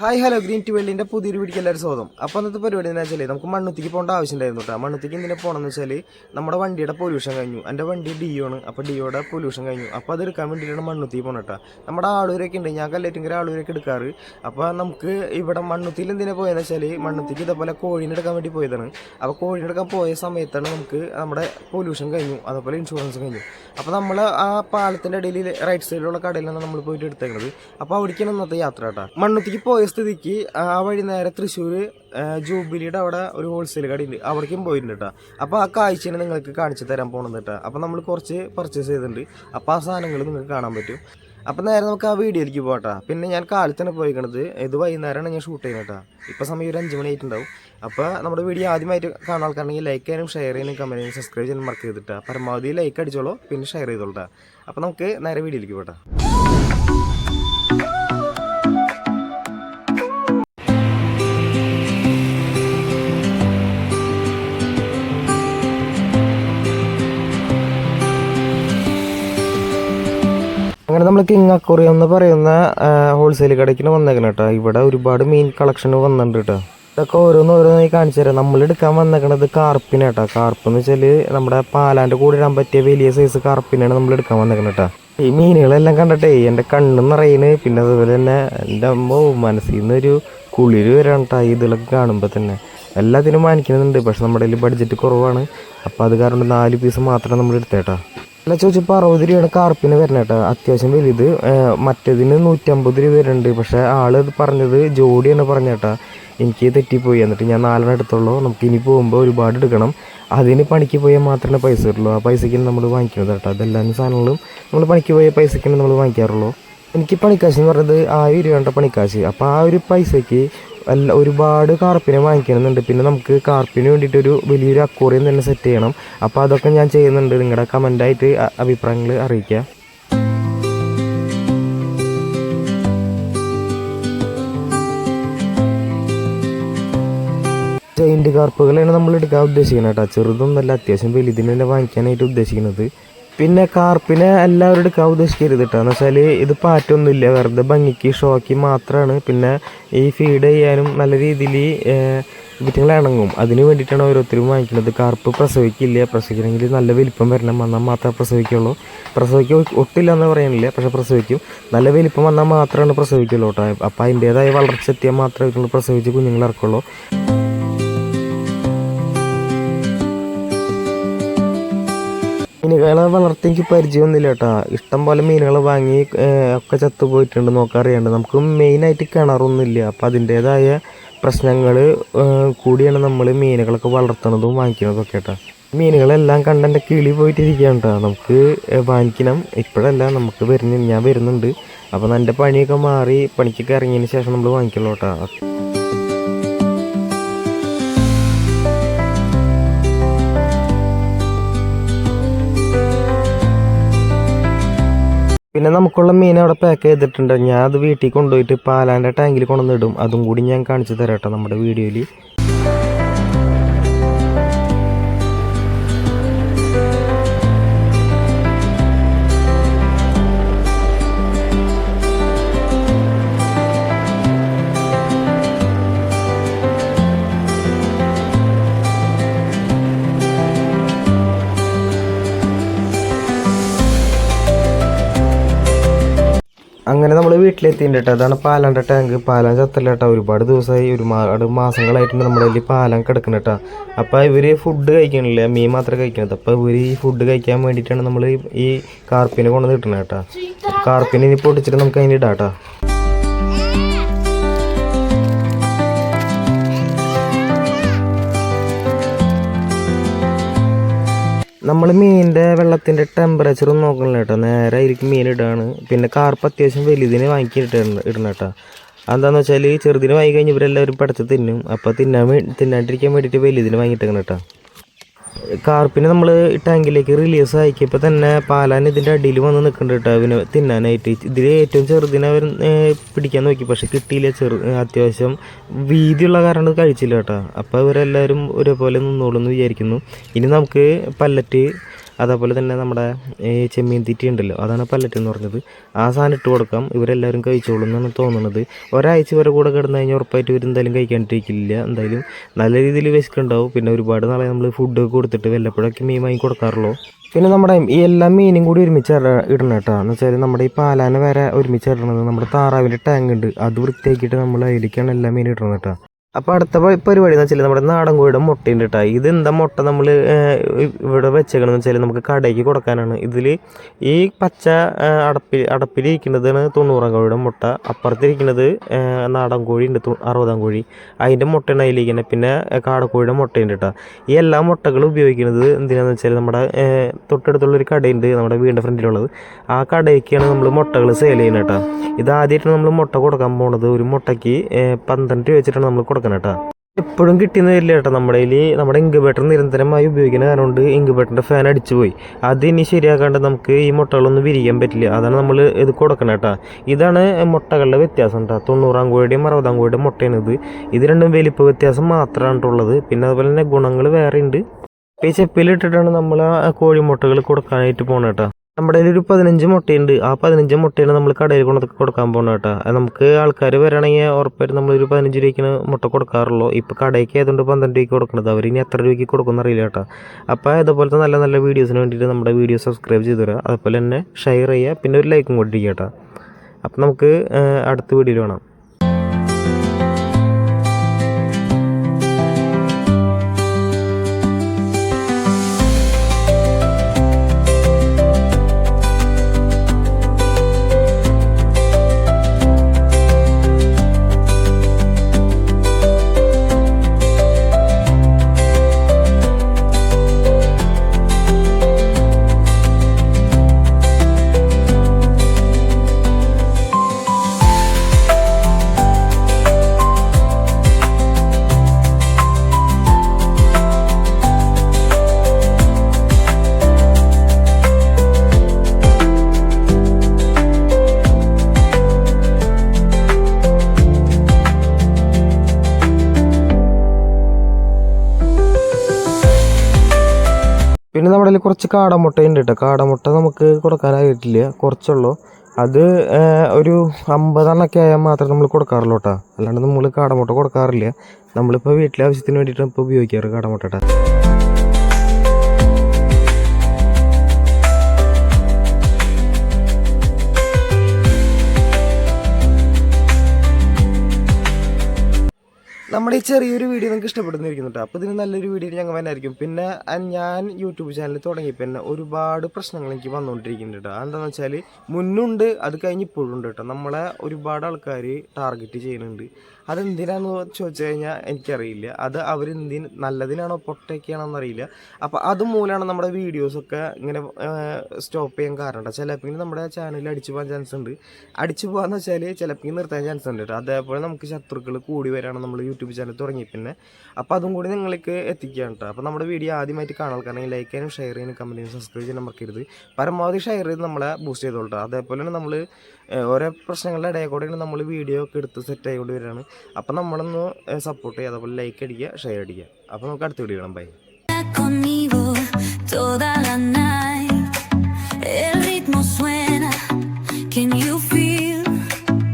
Hi hello green ടു വെള്ളിന്റെ പുതിയൊരു വീടിക്ക് എല്ലാവരും സ്വാഗതം. അപ്പോൾ അന്നത്തെ പരിപാടി എന്താ വെച്ചാൽ നമുക്ക് മണ്ണുത്തിക്ക് പോകേണ്ട ആവശ്യമുണ്ടായിരുന്നു കേട്ടോ. മണ്ണുത്തിക്ക് എന്തിനാ പോകണമെന്ന് വെച്ചാൽ നമ്മുടെ വണ്ടിയുടെ പൊല്യൂഷൻ കഴിഞ്ഞു. എന്റെ വണ്ടി ഡിയോ ആണ്. അപ്പോൾ ഡിയോയുടെ പൊല്യൂഷൻ കഴിഞ്ഞു. അപ്പോൾ അത് എടുക്കാൻ വേണ്ടിയിട്ടാണ് മണ്ണുത്തി പോകണം കേട്ടോ. നമ്മുടെ ആളൂരൊക്കെ ഉണ്ട്. ഞാൻ കല്ലേറ്റിങ്കര ആളൂരൊക്കെ എടുക്കാറ്. അപ്പോൾ നമുക്ക് ഇവിടെ മണ്ണുത്തിയിൽ എന്തിനാ പോയതെന്ന് വെച്ചാൽ മണ്ണുത്തിക്ക് ഇതേപോലെ കോഴീനെ എടുക്കാൻ വേണ്ടി പോയതാണ്. അപ്പോൾ കോഴീനെ എടുക്കാൻ പോയ സമയത്താണ് നമുക്ക് നമ്മുടെ പൊല്യൂഷൻ കഴിഞ്ഞു. അതേപോലെ ഇൻഷുറൻസ് കഴിഞ്ഞു. അപ്പോൾ നമ്മൾ ആ പാലത്തിന്റെ ഇടയിൽ റൈറ്റ് സൈഡിലുള്ള കടയിലാണ് നമ്മൾ പോയിട്ട് എടുത്തേക്കുന്നത് അപ്പോൾ അവിടേക്കാണ് ഇന്നത്തെ യാത്ര കേട്ടോ. മണ്ണുത്തിക്ക് പോയ സ്ഥിതിക്ക് ആ വഴി നേരെ തൃശ്ശൂർ ജൂബിലിയുടെ അവിടെ ഒരു ഹോൾസെയിൽ കടയുണ്ട് അവിടേക്കും പോയിട്ടുണ്ട് കേട്ടോ അപ്പോൾ ആ കാഴ്ചനെ നിങ്ങൾക്ക് കാണിച്ചു തരാൻ പോകണം കേട്ടോ അപ്പോൾ നമ്മൾ കുറച്ച് പർച്ചേസ് ചെയ്തിട്ടുണ്ട്. അപ്പോൾ ആ സാധനങ്ങൾ നിങ്ങൾക്ക് കാണാൻ പറ്റും. അപ്പോൾ നേരെ നമുക്ക് ആ വീഡിയോയിലേക്ക് പോകട്ടാ പിന്നെ ഞാൻ കാലത്താണ് പോയിക്കണത് ഇത് വൈകുന്നേരമാണ് ഞാൻ ഷൂട്ട് ചെയ്യുന്നത് കേട്ടോ ഇപ്പോൾ സമയം ഒരു അഞ്ച് മണി ആയിട്ടുണ്ടാവും. അപ്പോൾ നമ്മുടെ വീഡിയോ ആദ്യമായിട്ട് കാണാൻ ആൾക്കാണെങ്കിൽ ലൈക്ക് ചെയ്യാനും ഷെയർ ചെയ്യാനും കമന്റ് ചെയ്യാനും സബ്സ്ക്രൈബ് ചെയ്യാനും മറക്കരുതിട്ടാ പരമാവധി ലൈക്ക് അടിച്ചോളൂ പിന്നെ ഷെയർ ചെയ്തോളൂ അപ്പോൾ നമുക്ക് നേരെ വീഡിയോയിലേക്ക് പോകട്ടെ അങ്ങനെ നമ്മൾ കിങ് അക്വറിയം എന്ന് പറയുന്ന ഹോൾസെയിൽ കടയ്ക്ക് വന്നേക്കണം കേട്ടോ ഇവിടെ ഒരുപാട് മീൻ കളക്ഷൻ വന്നിട്ടുണ്ട് കേട്ടോ ഇതൊക്കെ ഓരോന്ന് ഓരോന്നായി കാണിച്ചു തരാം. നമ്മൾ എടുക്കാൻ വന്നേക്കണത് കാർപ്പിന കേട്ടോ കാർപ്പ് എന്ന് വെച്ചാൽ നമ്മുടെ പാലാന്റെ കൂടെ ഇടാൻ പറ്റിയ വലിയ സൈസ് കാർപ്പിനാണ് നമ്മൾ എടുക്കാൻ വന്നേക്കണം കേട്ടോ ഈ മീനുകളെല്ലാം കണ്ടിട്ടേ എന്റെ കണ്ണ് നിറയണ്. പിന്നെ അതുപോലെ തന്നെ എന്റെ അമ്മ മനസ്സിൽ നിന്നൊരു കുളിര് വരാണ് കേട്ടോ ഇതിലൊക്കെ കാണുമ്പോൾ തന്നെ. എല്ലാത്തിനും വാങ്ങിക്കുന്നുണ്ട് പക്ഷെ നമ്മുടെ കയ്യിൽ ബഡ്ജറ്റ് കുറവാണ്. അപ്പോൾ അത് കാരണം നാല് പീസ് മാത്രമേ നമ്മൾ എടുത്തേട്ടാ അല്ല ചോദിച്ചപ്പോൾ അറുപത് രൂപയാണ് കാർപ്പിന് വരണം കേട്ടോ. അത്യാവശ്യം വലുത്. മറ്റേതിന് നൂറ്റമ്പത് രൂപ വരുന്നുണ്ട്. പക്ഷേ ആൾ അത് പറഞ്ഞത് ജോഡിയാണ് പറഞ്ഞേട്ടാ എനിക്ക് തെറ്റിപ്പോയി. എന്നിട്ട് ഞാൻ നാലെണ്ണം എടുത്തുള്ളൂ. നമുക്ക് ഇനി പോകുമ്പോൾ ഒരുപാട് എടുക്കണം. അതിന് പണിക്ക് പോയാൽ മാത്രമേ പൈസ കിട്ടുള്ളൂ. ആ പൈസയ്ക്ക് നമ്മൾ വാങ്ങിക്കുന്നത് കേട്ടോ. അതെല്ലാ സാധനങ്ങളും നമ്മൾ പണിക്ക് പോയ പൈസയ്ക്ക് നമ്മൾ വാങ്ങിക്കാറുള്ളൂ. എനിക്ക് പണിക്കാശ് എന്ന് പറയുന്നത് ആയിരം രൂപ പണിക്കാശ്. അപ്പോൾ ആ ഒരു പൈസയ്ക്ക് അല്ല ഒരുപാട് കാർപ്പിനെ വാങ്ങിക്കണമെന്നുണ്ട്. പിന്നെ നമുക്ക് കാർപ്പിന് വേണ്ടിയിട്ട് ഒരു വലിയൊരു അക്വറിയം തന്നെ സെറ്റ് ചെയ്യണം. അപ്പോൾ അതൊക്കെ ഞാൻ ചെയ്യുന്നുണ്ട്. നിങ്ങളുടെ കമന്റായിട്ട് അഭിപ്രായങ്ങൾ അറിയിക്കുക. ജയിന്റ് കാർപ്പുകളാണ് നമ്മൾ എടുക്കാൻ ഉദ്ദേശിക്കുന്നത് കേട്ടോ. ചെറുതൊന്നല്ല അത്യാവശ്യം തന്നെ വാങ്ങിക്കാനായിട്ട് ഉദ്ദേശിക്കുന്നത്. പിന്നെ കാർപ്പിനെ എല്ലാവരും എടുക്കാൻ ഉദ്ദേശിക്കരുത് കേട്ടോ എന്ന് വെച്ചാൽ ഇത് പാറ്റൊന്നുമില്ല. വെറുതെ ഭംഗിക്ക് ഷോക്കി മാത്രമാണ് പിന്നെ ഈ ഫീഡ് ചെയ്യാനും നല്ല രീതിയിൽ വിറ്റങ്ങൾ ഇണങ്ങും. അതിന് വേണ്ടിയിട്ടാണ് ഓരോരുത്തരും വാങ്ങിക്കുന്നത് കാർപ്പ് പ്രസവിക്കില്ല. പ്രസവിക്കണമെങ്കിൽ നല്ല വലിപ്പം വരണം. വന്നാൽ മാത്രമേ പ്രസവിക്കുള്ളൂ. പ്രസവിക്ക ഒട്ടില്ല എന്ന് പറയണില്ല പക്ഷേ പ്രസവിക്കും. നല്ല വലിപ്പം വന്നാൽ മാത്രമാണ് പ്രസവിക്കുള്ളൂ കേട്ടോ അപ്പോൾ അതിന്റേതായ വളർച്ച എത്തിയാൽ മാത്രമേ പ്രസവിച്ച് കുഞ്ഞുങ്ങൾ ഇറക്കുള്ളൂ. മീനുകളെ വളർത്തി എനിക്ക് പരിചയമൊന്നുമില്ല കേട്ടോ. ഇഷ്ടം പോലെ മീനുകൾ വാങ്ങി ഒക്കെ ചത്തു പോയിട്ടുണ്ട് നോക്കാൻ അറിയാണ്ട് നമുക്ക് മെയിനായിട്ട് കിണറൊന്നുമില്ല. അപ്പം അതിന്റേതായ പ്രശ്നങ്ങൾ കൂടിയാണ് നമ്മൾ മീനുകളൊക്കെ വളർത്തുന്നതും വാങ്ങിക്കുന്നതും ഒക്കെ കേട്ടോ. മീനുകളെല്ലാം കണ്ടെന്റെ കിളി പോയിട്ടിരിക്കുകയാണ് കേട്ടോ. നമുക്ക് വാങ്ങിക്കണം. ഇപ്പോഴല്ല നമുക്ക് വരുന്ന ഞാൻ വരുന്നുണ്ട്. അപ്പം എന്റെ പണിയൊക്കെ മാറി പണിക്കൊക്കെ ഇറങ്ങിയതിന് ശേഷം നമ്മൾ വാങ്ങിക്കുള്ളൂ കേട്ടോ. പിന്നെ നമുക്കുള്ള മീൻ അവിടെ പാക്ക് ചെയ്തിട്ടുണ്ട്. ഞാൻ അത് വീട്ടിൽ കൊണ്ടുപോയിട്ട് പാലാന്റെ ടാങ്കിൽ കൊണ്ടുവന്നിടും അതും കൂടി ഞാൻ കാണിച്ചു തരാം കേട്ടോ നമ്മുടെ വീഡിയോയിൽ. അങ്ങനെ നമ്മൾ വീട്ടിലെത്തിയിട്ടുണ്ട് കേട്ടോ അതാണ് പാലാന്റെ ടാങ്ക്. പാലാൻ ചത്തല്ല കേട്ടോ ഒരുപാട് ദിവസമായി ഒരുപാട് മാസങ്ങളായിട്ടുണ്ട് നമ്മുടെ വലിയ പാലം കിടക്കുന്നത് കേട്ടോ അപ്പോൾ ഇവർ ഫുഡ് കഴിക്കണില്ല? മീൻ മാത്രമേ കഴിക്കണത്. അപ്പോൾ ഇവർ ഈ ഫുഡ് കഴിക്കാൻ വേണ്ടിയിട്ടാണ് നമ്മൾ ഈ കാർപ്പിനെ കൊണ്ടുവന്ന് കിട്ടുന്നത് കേട്ടോ കാർപ്പിനെ ഇനി പൊട്ടിച്ചിട്ട് നമുക്ക് അതിന് ഇടാം കേട്ടോ നമ്മൾ മീനിന്റെ വെള്ളത്തിന്റെ ടെമ്പറേച്ചർ ഒന്നും നോക്കണില്ല കേട്ടോ നേരെ ആയിരിക്കും മീൻ ഇടാണ്. പിന്നെ കാർപ്പ് അത്യാവശ്യം വലുതിന് വാങ്ങിക്കി ഇടണം ഇടണം കേട്ടോ അതെന്താണെന്ന് വെച്ചാൽ ചെറുതിന് വാങ്ങി കഴിഞ്ഞ് ഇവരെല്ലാവരും പടച്ച് തിന്നും. അപ്പോൾ തിന്നാൻ തിന്നാണ്ടിരിക്കാൻ വേണ്ടിയിട്ട് വലുതിന് വാങ്ങിയിട്ടേക്കണം കേട്ടോ കാർപ്പിനെ നമ്മൾ ടാങ്കിലേക്ക് റിലീസ് ആക്കിയപ്പോൾ തന്നെ പാലാൻ ഇതിന്റെ അടിയിൽ വന്ന് നിൽക്കുന്നുണ്ട് കേട്ടോ അവന് തിന്നാനായിട്ട്. ഇതിൽ ഏറ്റവും ചെറുതിനെ അവർ പിടിക്കാൻ നോക്കി. പക്ഷെ കിട്ടിയില്ല ചെറു അത്യാവശ്യം വീതിയുള്ള കാരണം കഴിച്ചില്ല കേട്ടോ. അപ്പോൾ ഇവരെല്ലാവരും ഒരേപോലെ നിന്നോളൂ എന്ന് വിചാരിക്കുന്നു. ഇനി നമുക്ക് പല്ലറ്റ് അതേപോലെ തന്നെ നമ്മുടെ ഈ ചെമ്മീൻ തീറ്റി ഉണ്ടല്ലോ അതാണ് പല്ലറ്റ് എന്ന് പറഞ്ഞത്. ആ സാധനം ഇട്ട് കൊടുക്കാം ഇവരെല്ലാവരും കഴിച്ചോളും എന്നാണ് തോന്നുന്നത് ഒരാഴ്ച വരെ കൂടെ കിടന്നു കഴിഞ്ഞാൽ ഉറപ്പായിട്ട് ഇവർ എന്തായാലും കഴിക്കാണ്ടിരിക്കില്ല. എന്തായാലും നല്ല രീതിയിൽ വിശക്കുണ്ടാവും പിന്നെ ഒരുപാട് നാളെ നമ്മൾ ഫുഡ് കൊടുത്തിട്ട് വല്ലപ്പോഴൊക്കെ മീൻ വാങ്ങി കൊടുക്കാറുള്ളൂ. പിന്നെ നമ്മുടെ ഈ എല്ലാ മീനും കൂടി ഒരുമിച്ച് ഇട- ഇടണം കേട്ടോ. എന്ന് വെച്ചാൽ നമ്മുടെ ഈ പാലാന വരെ ഒരുമിച്ച് ഇടണത് നമ്മുടെ താറാവിന്റെ ടാങ്ക് ഉണ്ട്. അത് വൃത്തിയാക്കിയിട്ട് നമ്മൾ അതിലേക്കാണ് എല്ലാ മീനും ഇടണം കേട്ടോ. അപ്പോൾ അടുത്ത പരിപാടി എന്ന് വെച്ചാൽ നമ്മുടെ നാടൻ കോഴിയുടെ മുട്ടയുണ്ട് കേട്ടോ ഇത് എന്താ മുട്ട നമ്മൾ ഇവിടെ വെച്ചേക്കണമെന്ന് വെച്ചാൽ നമുക്ക് കടയ്ക്ക് കൊടുക്കാനാണ്. ഇതിൽ ഈ പച്ച അടപ്പി അടപ്പിൽ അടപ്പിലിരിക്കുന്നതാണ് തൊണ്ണൂറാം കോഴിയുടെ മുട്ട. അപ്പുറത്തിരിക്കുന്നത് നാടൻ കോഴി ഉണ്ട് തൊ- അറുപതാം കോഴി. അതിന്റെ മുട്ടയാണ് അതിലിരിക്കുന്നത് പിന്നെ കാടക്കോഴിയുടെ മുട്ടയുണ്ട് കേട്ടോ ഈ എല്ലാ മുട്ടകളും ഉപയോഗിക്കുന്നത് എന്തിനാന്ന് വെച്ചാൽ നമ്മുടെ തൊട്ടടുത്തുള്ളൊരു കടയുണ്ട് നമ്മുടെ വീടിന്റെ ഫ്രണ്ടിലുള്ളത്. ആ കടയ്ക്കാണ് നമ്മൾ മുട്ടകൾ സെയിൽ ചെയ്യുന്നത് കേട്ടോ ഇതാദ്യമായിട്ടാണ് നമ്മൾ മുട്ട കൊടുക്കാൻ പോണത്. ഒരു മുട്ടയ്ക്ക് പന്ത്രണ്ട് രൂപ വെച്ചിട്ടാണ് നമ്മൾ കൊടുക്കുന്നത് കേട്ടോ എപ്പോഴും കിട്ടിയെന്ന് വരില്ല കേട്ടോ. നമ്മുടെ കയ്യിൽ നമ്മുടെ ഇൻക്യുബേറ്റർ നിരന്തരമായി ഉപയോഗിക്കുന്ന കാരണം കൊണ്ട് ഇങ്കുബേറ്ററിന്റെ ഫാൻ അടിച്ചു പോയി. ഇനി ശരിയാക്കാണ്ട് നമുക്ക് ഈ മുട്ടകളൊന്നും വിരിക്കാൻ പറ്റില്ല. അതാണ് നമ്മൾ ഇത് കൊടുക്കണം കേട്ടോ. ഇതാണ് മുട്ടകളുടെ വ്യത്യാസം കേട്ടോ. തൊണ്ണൂറാം കോഴിയുടെയും അറുപതാം കോഴിയുടെയും മുട്ടയാണ് ഇത്. രണ്ടും വലിപ്പ വ്യത്യാസം മാത്രമാണ് ഉള്ളത്. പിന്നെ അതുപോലെ തന്നെ ഗുണങ്ങൾ വേറെ ഉണ്ട് ഈ ചെപ്പിലിട്ടിട്ടാണ് നമ്മൾ ആ കോഴിമുട്ടകൾ കൊടുക്കാനായിട്ട് പോകണം കേട്ടോ. നമ്മുടെ ഒരു പതിനഞ്ച് മുട്ടയുണ്ട്. ആ പതിനഞ്ച് മുട്ടയാണ് നമ്മൾ കടയിൽ കൊണ്ട് കൊടുക്കാൻ പോകുന്നത് കേട്ടോ. നമുക്ക് ആൾക്കാർ വരണമെങ്കിൽ ഉറപ്പായിട്ട് നമ്മളൊരു പതിനഞ്ച് രൂപയ്ക്കാണ് മുട്ട കൊടുക്കാറുള്ളൂ. ഇപ്പോൾ കടയ്ക്ക് ആയതുകൊണ്ട് പന്ത്രണ്ട് രൂപയ്ക്ക് കൊടുക്കുന്നത് അവർ ഇനി എത്ര രൂപയ്ക്ക് കൊടുക്കുമെന്ന് അറിയില്ല കേട്ടോ. അപ്പോൾ ഇതുപോലത്തെ നല്ല നല്ല വീഡിയോസിന് വേണ്ടിയിട്ട് നമ്മുടെ വീഡിയോ സബ്സ്ക്രൈബ് ചെയ്ത് തരാം. അതുപോലെ തന്നെ ഷെയർ ചെയ്യുക. പിന്നെ ഒരു ലൈക്കും കൊണ്ടിരിക്കുക കേട്ടോ. അപ്പോൾ നമുക്ക് അടുത്ത വീഡിയോയിൽ കാണാം. പിന്നെ നമ്മുടെ കയ്യിൽ കുറച്ച് കാടമുട്ടയുണ്ട് കേട്ടോ കാടമുട്ട നമുക്ക് കൊടുക്കാനായിട്ടില്ല. കുറച്ചുള്ളൂ. അത് ഒരു അമ്പതെണ്ണൊക്കെ ആയാൽ മാത്രമേ നമ്മൾ കൊടുക്കാറുള്ളൂ കേട്ടോ അല്ലാണ്ട് നമ്മൾ കാടമുട്ട കൊടുക്കാറില്ല. നമ്മളിപ്പോൾ വീട്ടിലെ ആവശ്യത്തിന് വേണ്ടിയിട്ടാണ് ഇപ്പോൾ ഉപയോഗിക്കാറ് കാടമുട്ട കേട്ടോ നമ്മുടെ ഈ ചെറിയൊരു വീഡിയോ നിങ്ങൾക്ക് ഇഷ്ടപ്പെടുന്നിരിക്കുന്നു കേട്ടോ. അപ്പോൾ ഇതിന് നല്ലൊരു വീഡിയോ ഞങ്ങൾ വന്നായിരിക്കും പിന്നെ ഞാൻ യൂട്യൂബ് ചാനൽ തുടങ്ങി. പിന്നെ ഒരുപാട് പ്രശ്നങ്ങൾ എനിക്ക് വന്നുകൊണ്ടിരിക്കുന്നുണ്ട് കേട്ടോ. അതെന്താണെന്ന് വെച്ചാൽ മുന്നുണ്ട് അത് കഴിഞ്ഞ് ഇപ്പോഴും ഉണ്ട് കേട്ടോ. നമ്മളെ ഒരുപാട് ആൾക്കാർ ടാർഗറ്റ് ചെയ്യുന്നുണ്ട്. അതെന്തിനാണെന്ന് ചോദിച്ചു കഴിഞ്ഞാൽ എനിക്കറിയില്ല. അത് അവരെന്തിന് നല്ലതിനാണോ പൊട്ടയ്ക്കാണോ എന്നറിയില്ല അപ്പോൾ അതുമൂലമാണ് നമ്മുടെ വീഡിയോസൊക്കെ ഇങ്ങനെ സ്റ്റോപ്പ് ചെയ്യാൻ കാരണം കേട്ടോ. ചിലപ്പോൾ നമ്മുടെ ചാനലിൽ അടിച്ചു പോകാൻ ചാൻസ് ഉണ്ട്. അടിച്ചു പോകാന്ന് വെച്ചാൽ ചിലപ്പോൾ നിർത്താൻ ചാൻസ് ഉണ്ട് കേട്ടോ. അതേപോലെ നമുക്ക് ശത്രുക്കൾ കൂടി വരാണ് നമ്മൾ യൂട്യൂബ് ചാനൽ തുടങ്ങി പിന്നെ. അപ്പോൾ അതും കൂടി നിങ്ങൾക്ക് എത്തിക്കുകയാണ് കേട്ടോ അപ്പോൾ നമ്മുടെ വീഡിയോ ആദ്യമായിട്ട് കാണാൻ കാരണം ലൈക്ക് ചെയ്യാനും ഷെയർ ചെയ്യാനും കമന്റ് ചെയ്യാനും സബ്സ്ക്രൈബ് ചെയ്യാൻ മറക്കരുത്. പരമാവധി ഷെയർ ചെയ്ത് നമ്മളെ ബൂസ്റ്റ് ചെയ്തോളൂ അതേപോലെ തന്നെ നമ്മൾ ഓരോ പ്രശ്നങ്ങളുടെ ഇടയിൽ കൂടെയാണ് നമ്മൾ വീഡിയോ ഒക്കെ എടുത്ത് സെറ്റ് ആയിക്കൊണ്ട് വരികയാണ്. അപ്പോൾ നമ്മളൊന്ന് സപ്പോർട്ട് ചെയ്യുക അതേപോലെ ലൈക്ക് അടിക്കുക ഷെയർ അടിക്കുക. അപ്പോൾ നമുക്ക് അടുത്ത വീഡിയോ കാണാം. Bye conmigo toda la night. El ritmo suena.